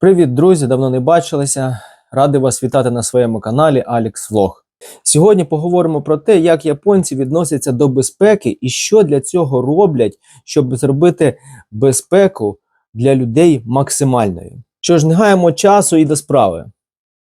Привіт, друзі! Давно не бачилися. Радий вас вітати на своєму каналі Alex Vlog. Сьогодні поговоримо про те, як японці відносяться до безпеки і що для цього роблять, щоб зробити безпеку для людей максимальною. Що ж, не гаємо часу і до справи.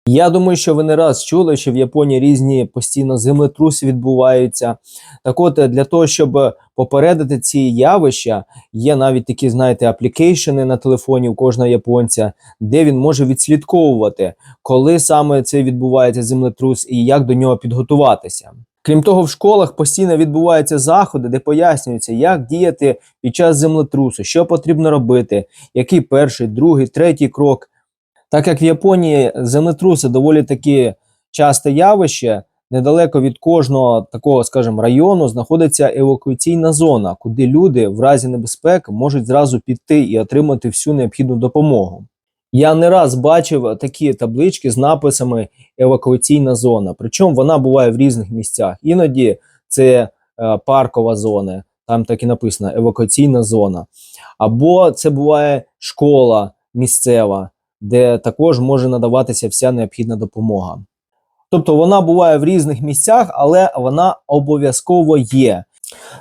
Я думаю, що ви не раз чули, що в Японії різні постійно землетруси відбуваються. Так от, для того, щоб попередити ці явища, є навіть такі, знаєте, аплікейшени на телефоні у кожного японця, де він може відслідковувати, коли саме це відбувається землетрус і як до нього підготуватися. Крім того, в школах постійно відбуваються заходи, де пояснюється, як діяти під час землетрусу, що потрібно робити, який перший, другий, третій крок. Так як в Японії землетруси доволі таки часте явище, недалеко від кожного такого, скажімо, району знаходиться евакуаційна зона, куди люди в разі небезпеки можуть зразу піти і отримати всю необхідну допомогу. Я не раз бачив такі таблички з написами евакуаційна зона. Причому вона буває в різних місцях. Іноді це е, паркова зона, там так і написано евакуаційна зона. Або це буває школа місцева, де також може надаватися вся необхідна допомога. Тобто вона буває в різних місцях, але вона обов'язково є.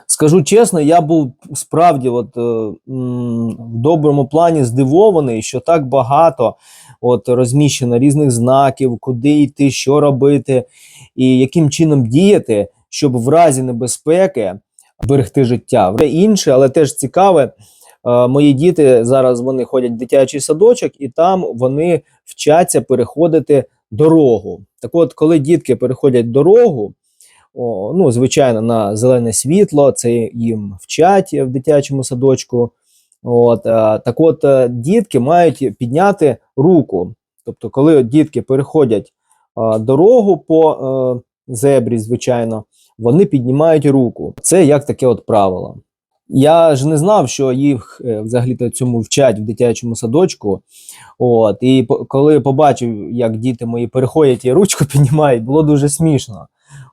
Скажу чесно, я був справді от, е, в доброму плані здивований, що так багато от, розміщено різних знаків, куди йти, що робити, і яким чином діяти, щоб в разі небезпеки берегти життя. Вже інше, але теж цікаве. Е, Мої діти зараз вони ходять в дитячий садочок, і там вони вчаться переходити дорогу. Так от, коли дітки переходять дорогу, о, ну, звичайно, на зелене світло, це їм вчать в дитячому садочку. От, е, так от, е, дітки мають підняти руку. Тобто, коли дітки переходять дорогу по зебрі, звичайно, вони піднімають руку. Це як таке от правило. Я ж не знав, що їх е, взагалі-то цьому вчать в дитячому садочку. От, і по- коли побачив, як діти мої переходять і ручку піднімають, було дуже смішно.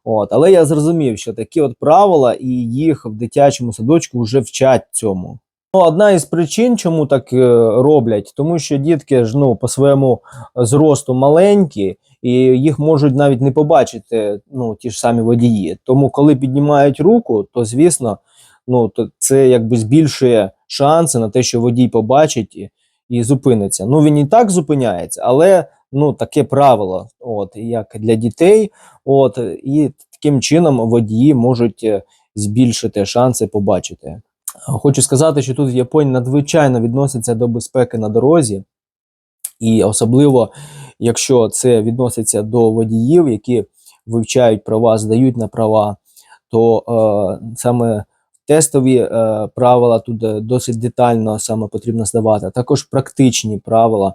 От, але я зрозумів, що такі от правила і їх в дитячому садочку вже вчать цьому. Ну, одна із причин, чому так е, роблять, тому що дітки ж ну, по своєму зросту маленькі, і їх можуть навіть не побачити ну, ті ж самі водії. Тому, коли піднімають руку, то звісно, ну, то це якби збільшує шанси на те, що водій побачить і, і зупиниться. Ну, він і так зупиняється, але ну, таке правило, от, як для дітей, от, і таким чином водії можуть е, збільшити шанси побачити. Хочу сказати, що тут в Японії надзвичайно відносяться до безпеки на дорозі, і особливо, якщо це відноситься до водіїв, які вивчають права, здають на права, то е, саме тестові е, правила тут е, досить детально саме потрібно здавати, а також практичні правила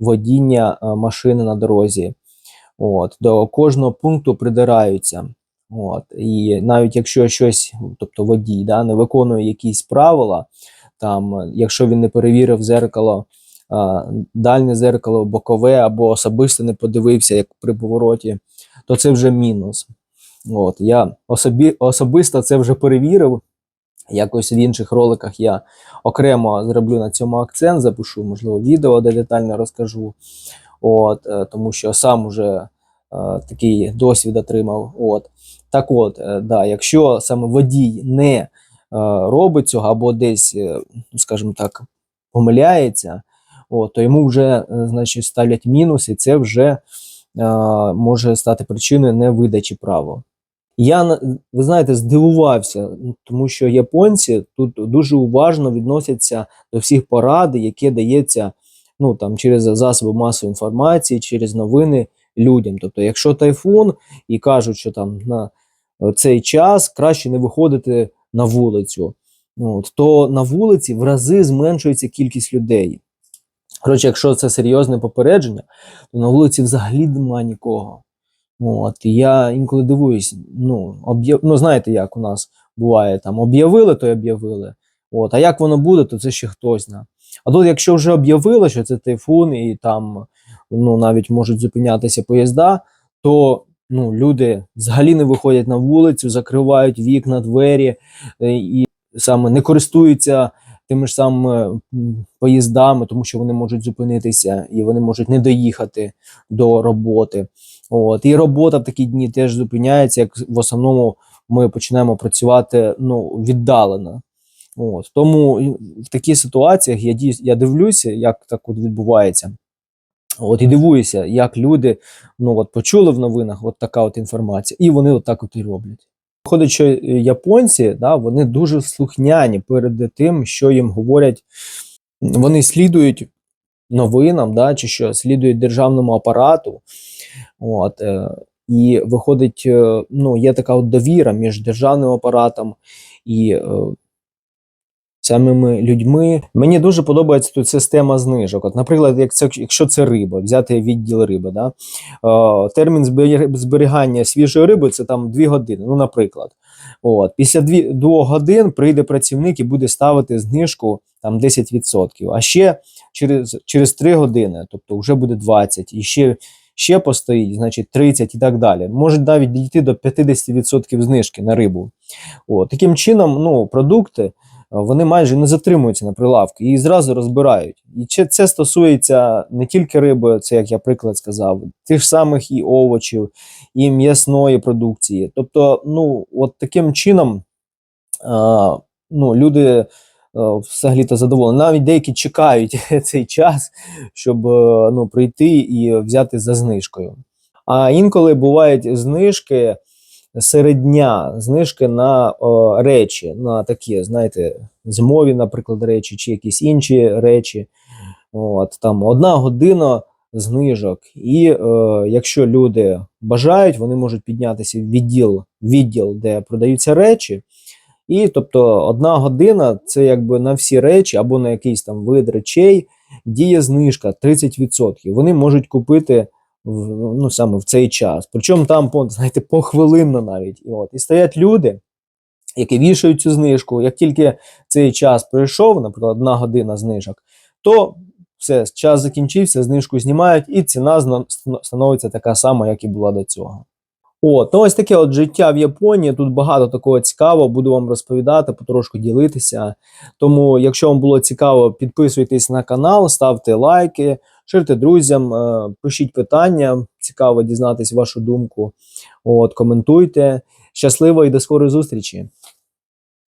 водіння е, машини на дорозі. От, до кожного пункту придираються. От, і навіть якщо щось, тобто водій да, не виконує якісь правила, там, е, якщо він не перевірив зеркало, а, дальнє зеркало, бокове або особисто не подивився, як при повороті, то це вже мінус. От, я особі, особисто це вже перевірив. Якось в інших роликах я окремо зроблю на цьому акцент, запишу, можливо, відео, де детально розкажу. От, е, тому що сам уже е, такий досвід отримав. От. Так от, е, да, якщо саме водій не е, робить цього або десь, е, ну, скажімо так, помиляється, от, то йому вже е, значить, ставлять мінус, і це вже е, може стати причиною невидачі права. Я, ви знаєте, здивувався, тому що японці тут дуже уважно відносяться до всіх порад, які дається ну, там, через засоби масової інформації, через новини людям. Тобто, якщо тайфун і кажуть, що там на цей час краще не виходити на вулицю, ну, от, то на вулиці в рази зменшується кількість людей. Коротше, якщо це серйозне попередження, то на вулиці взагалі немає нікого. От, я інколи дивуюсь, ну, ну, знаєте, як у нас буває, там об'явили, то й об'явили. От, а як воно буде, то це ще хтось знає. А тут, якщо вже об'явили, що це тайфун, і там ну, навіть можуть зупинятися поїзда, то ну, люди взагалі не виходять на вулицю, закривають вікна, двері е, і саме не користуються тими ж самими поїздами, тому що вони можуть зупинитися і вони можуть не доїхати до роботи. От і робота в такі дні теж зупиняється. Як в основному ми починаємо працювати ну віддалено. От тому в таких ситуаціях я дій- я дивлюся, як так от відбувається. От і дивуюся, як люди ну от почули в новинах от така от інформація, і вони от так от і роблять. Виходить, що е, японці, да, вони дуже слухняні перед тим, що їм говорять. Вони слідують новинам, да, чи що слідують державному апарату. От, е, і виходить, е, ну, є така от довіра між державним апаратом і самими людьми. Мені дуже подобається тут система знижок. От, наприклад, як це, якщо це риба, взяти відділ риби, да? е, термін зберігання свіжої риби це там 2 години. Ну, наприклад. От, після 2, 2 годин прийде працівник і буде ставити знижку там 10%. А ще через, через 3 години, тобто вже буде 20, і ще, ще постоїть, значить 30 і так далі. Може навіть дійти до 50% знижки на рибу. От, таким чином, ну, продукти вони майже не затримуються на прилавку і зразу розбирають. І це, стосується не тільки риби, це як я приклад сказав, тих самих і овочів, і м'ясної продукції. Тобто, ну, от таким чином а, ну, люди е, взагалі-то задоволені. Навіть деякі чекають цей час, щоб е, ну, прийти і взяти за знижкою. А інколи бувають знижки серед дня, знижки на о, речі, на такі, знаєте, зимові, наприклад, речі, чи якісь інші речі. От, там одна година знижок. І е, якщо люди бажають, вони можуть піднятися в відділ, відділ, де продаються речі. І тобто одна година це якби на всі речі або на якийсь там вид речей діє знижка 30%. Вони можуть купити ну, саме в цей час. Причому там, знаєте, похвилинно навіть. І, от, і стоять люди, які вішають цю знижку. Як тільки цей час пройшов, наприклад, одна година знижок, то все, час закінчився, знижку знімають, і ціна становиться така сама, як і була до цього. От, ну ось таке от життя в Японії. Тут багато такого цікавого, буду вам розповідати, потрошку ділитися. Тому, якщо вам було цікаво, підписуйтесь на канал, ставте лайки, ширте друзям, е, пишіть питання, цікаво дізнатись вашу думку. От, коментуйте. Щасливо і до скорої зустрічі!